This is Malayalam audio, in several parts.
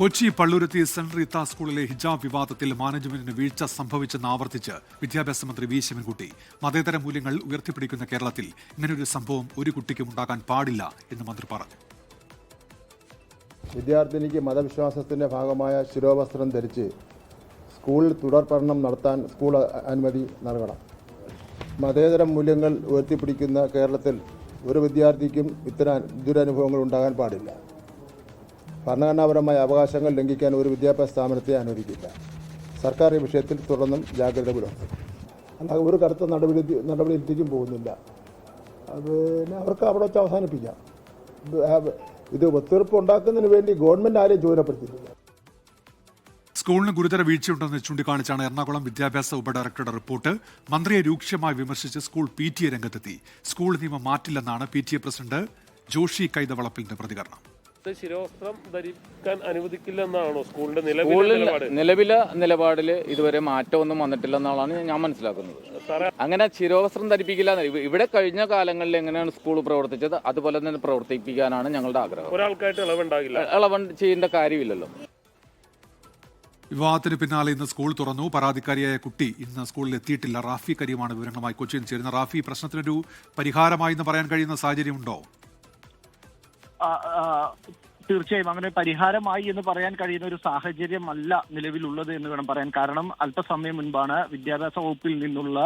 കൊച്ചി പള്ളുരുത്തി സെന്റ് റീത്ത സ്കൂളിലെ ഹിജാബ് വിവാദത്തിൽ മാനേജ്മെന്റിന് വീഴ്ച സംഭവിച്ചെന്ന് ആവർത്തിച്ച് വിദ്യാഭ്യാസ മന്ത്രി വി ശിവൻകുട്ടി. മതേതര മൂല്യങ്ങൾ ഉയർത്തിപ്പിടിക്കുന്ന കേരളത്തിൽ ഇങ്ങനൊരു സംഭവം ഒരു കുട്ടിക്കും ഉണ്ടാകാൻ പാടില്ല എന്ന് മന്ത്രി പറഞ്ഞു. വിദ്യാർത്ഥിനിക്ക് മതവിശ്വാസത്തിന്റെ ഭാഗമായ ശിരോവസ്ത്രം ധരിച്ച് സ്കൂളിൽ തുടർ പഠനം നടത്താൻ സ്കൂൾ അനുമതി നൽകണം. മതേതര മൂല്യങ്ങൾ ഉയർത്തിപ്പിടിക്കുന്ന കേരളത്തിൽ ഒരു വിദ്യാർത്ഥിക്കും ഇത്തരം ദുരനുഭവങ്ങൾ ഉണ്ടാകാൻ പാടില്ല. ഭരണഘടനാപരമായ അവകാശങ്ങൾ ലംഘിക്കാൻ ഒരു വിദ്യാഭ്യാസ സ്ഥാപനത്തെ അനുവദിക്കില്ല. സർക്കാർ ഈ വിഷയത്തിൽ തുടർന്നും ജാഗ്രത പുലർത്തും. അല്ലാതെ ഒരു കടുത്ത നടപടി നടപടി എത്തിക്കും പോകുന്നില്ല. പിന്നെ അവർക്ക് അവിടെ വെച്ച് അവസാനിപ്പിക്കാം. ഇത് ഒത്തുതീർപ്പ് ഉണ്ടാക്കുന്നതിന് വേണ്ടി ഗവൺമെന്റ് ആരെയും ചുമതലപ്പെടുത്തിയിട്ടില്ല സ്കൂളിന് ഗുരുതര വീഴ്ചയുണ്ടെന്ന് ചൂണ്ടിക്കാണിച്ചാണ് എറണാകുളം വിദ്യാഭ്യാസ ഉപഡയറക്ടറുടെ റിപ്പോർട്ട് മന്ത്രിയെ രൂക്ഷമായി വിമർശിച്ച് സ്കൂൾ പി ടി എ രംഗത്തെത്തി. സ്കൂൾ നിയമം മാറ്റില്ലെന്നാണ് P T A president Joshi കൈതവളപ്പിലിന്റെ പ്രതികരണം. ഇത് ശിരോസ്ത്രം ധരിക്കാൻ അനുവദിക്കില്ലെന്നാണോ സ്കൂളിന്റെ നിലവിലെ നിലവിലെ നിലപാടിൽ ഇതുവരെ മാറ്റമൊന്നും വന്നിട്ടില്ലെന്നാണ് ഞാൻ മനസ്സിലാക്കുന്നത്. അങ്ങനെ ശിരോവസ്ത്രം ധരിപ്പിക്കില്ല ഇവിടെ കഴിഞ്ഞ കാലങ്ങളിൽ എങ്ങനെയാണ് സ്കൂൾ പ്രവർത്തിച്ചത്? അതുപോലെ തന്നെ പ്രവർത്തിപ്പിക്കാനാണ് ഞങ്ങളുടെ ആഗ്രഹം. ഒരാൾക്കായിട്ട് ഇളവുണ്ടാകില്ല. ഇളവൻ ചെയ്യേണ്ട കാര്യമില്ലല്ലോ. വിവാഹത്തിന് പിന്നാലെ ഇന്ന് സ്കൂൾ തുറന്നു. പരാതിക്കാരിയായ കുട്ടി ഇന്ന് സ്കൂളിൽ എത്തിയിട്ടില്ല. റാഫി കരീമാണ് വിവരങ്ങളുമായി കൊച്ചിയിൽ ചേരുന്ന റാഫി പ്രശ്നത്തിനൊരു പരിഹാരമായി എന്ന് പറയാൻ കഴിയുന്ന സാഹചര്യമുണ്ടോ? ആ, ആ, തീർച്ചയായും അങ്ങനെ പരിഹാരമായി എന്ന് പറയാൻ കഴിയുന്ന ഒരു സാഹചര്യമല്ല നിലവിലുള്ളത് എന്ന് വേണം പറയാൻ. കാരണം അല്പസമയം മുൻപാണ് വിദ്യാഭ്യാസ വകുപ്പിൽ നിന്നുള്ള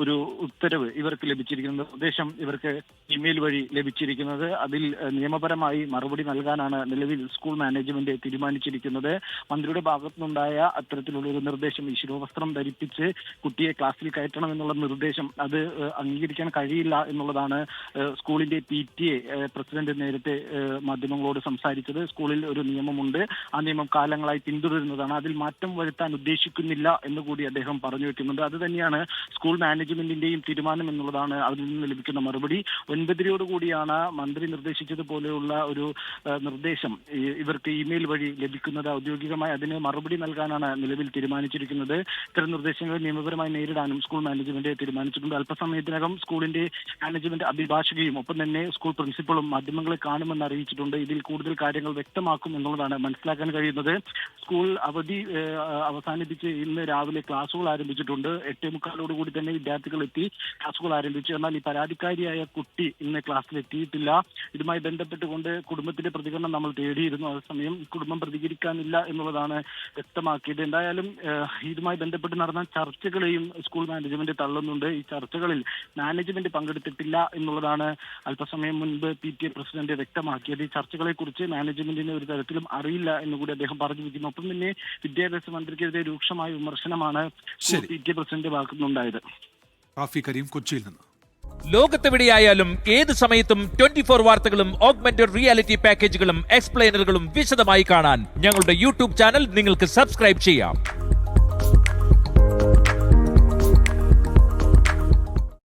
ഒരു ഉത്തരവ് ഇവർക്ക് ലഭിച്ചിരിക്കുന്നത്. ഉദ്ദേശം ഇവർക്ക് ഇമെയിൽ വഴി ലഭിച്ചിരിക്കുന്നത്. അതിൽ നിയമപരമായി മറുപടി നൽകാനാണ് നിലവിൽ സ്കൂൾ മാനേജ്മെന്റ് തീരുമാനിച്ചിരിക്കുന്നത്. മന്ത്രിയുടെ ഭാഗത്തുനിന്നുണ്ടായ അത്തരത്തിലുള്ള ഒരു നിർദ്ദേശം ഈ ശിരോവസ്ത്രം ധരിപ്പിച്ച് കുട്ടിയെ ക്ലാസ്സിൽ കയറ്റണം എന്നുള്ള നിർദ്ദേശം അത് അംഗീകരിക്കാൻ കഴിയില്ല എന്നുള്ളതാണ് സ്കൂളിന്റെ പി ടി എ പ്രസിഡന്റ് നേരത്തെ മാധ്യമങ്ങളോട് മാധ്യമങ്ങളോട് സംസാരിച്ചത് സ്കൂളിൽ ഒരു നിയമമുണ്ട്. ആ നിയമം കാലങ്ങളായി പിന്തുടരുന്നതാണ്. അതിൽ മാറ്റം വരുത്താൻ ഉദ്ദേശിക്കുന്നില്ല എന്ന് കൂടി അദ്ദേഹം പറഞ്ഞു വെക്കുന്നുണ്ട്. അത് തന്നെയാണ് സ്കൂൾ മാനേജ്മെന്റിന്റെയും തീരുമാനം എന്നുള്ളതാണ് അതിൽ നിന്ന് ലഭിക്കുന്ന മറുപടി. ഒൻപതരയോട് കൂടിയാണ് മന്ത്രി നിർദ്ദേശിച്ചതുപോലെയുള്ള ഒരു നിർദ്ദേശം. ഇവർക്ക് ഇമെയിൽ വഴി ലഭിക്കുന്നത് ഔദ്യോഗികമായി അതിന് മറുപടി നൽകാനാണ് നിലവിൽ തീരുമാനിച്ചിരിക്കുന്നത്. ഇത്തരം നിർദ്ദേശങ്ങൾ നിയമപരമായി നേരിടാനും സ്കൂൾ മാനേജ്മെന്റ് തീരുമാനിച്ചിട്ടുണ്ട്. അല്പസമയത്തിനകം സ്കൂളിന്റെ മാനേജ്മെന്റ് അഭിഭാഷകയും ഒപ്പം തന്നെ സ്കൂൾ പ്രിൻസിപ്പളും മാധ്യമങ്ങളെ കാണുമെന്ന് അറിയിച്ചിട്ടുണ്ട്. ഇതിൽ കൂടുതൽ കാര്യങ്ങൾ വ്യക്തമാക്കും എന്നുള്ളതാണ് മനസ്സിലാക്കാൻ കഴിയുന്നത്. സ്കൂൾ അവധി അവസാനിപ്പിച്ച് ഇന്ന് രാവിലെ ക്ലാസുകൾ ആരംഭിച്ചിട്ടുണ്ട്. എട്ടേ മുക്കാലോടുകൂടി തന്നെ വിദ്യാർത്ഥികൾ എത്തി ക്ലാസുകൾ ആരംഭിച്ചു. എന്നാൽ ഈ പരാതിക്കാരിയായ കുട്ടി ഇന്ന് ക്ലാസ്സിൽ എത്തിയിട്ടില്ല. ഇതുമായി ബന്ധപ്പെട്ടുകൊണ്ട് കുടുംബത്തിന്റെ പ്രതികരണം നമ്മൾ തേടിയിരുന്നു. അതേസമയം കുടുംബം പ്രതികരിക്കാനില്ല എന്നുള്ളതാണ് വ്യക്തമാക്കിയത്. എന്തായാലും ഇതുമായി ബന്ധപ്പെട്ട് നടന്ന ചർച്ചകളെയും സ്കൂൾ മാനേജ്മെന്റ് തള്ളുന്നുണ്ട്. ഈ ചർച്ചകളിൽ മാനേജ്മെന്റ് പങ്കെടുത്തിട്ടില്ല എന്നുള്ളതാണ് അല്പസമയം മുൻപ് പി ടി എ പ്രസിഡന്റ് വ്യക്തമാക്കിയത്. ഈ ചർച്ചകളെ കുറിച്ച് മാനേജ്മെന്റിന് ഒരു തരത്തിലും അറിയില്ല എന്നുകൂടി അദ്ദേഹം പറഞ്ഞു വെക്കുന്നു ഒപ്പം തന്നെ വിദ്യാഭ്യാസ മന്ത്രിക്കെതിരെ രൂക്ഷമായ വിമർശനമാണ്. പി ടി പ്രസിഡന്റ് ഭാഗത്തുനിന്നുണ്ടായത് റാഫി കരീം കൊച്ചിയിൽ നിന്ന്. ലോകത്തെവിടെയായാലും ഏത് സമയത്തും ട്വന്റി ഫോർ വാർത്തകളും ഓഗ്മെന്റഡ് റിയാലിറ്റി പാക്കേജുകളും എക്സ്പ്ലെയിനറുകളും വിശദമായി കാണാൻ ഞങ്ങളുടെ യൂട്യൂബ് ചാനൽ നിങ്ങൾക്ക് സബ്സ്ക്രൈബ് ചെയ്യാം.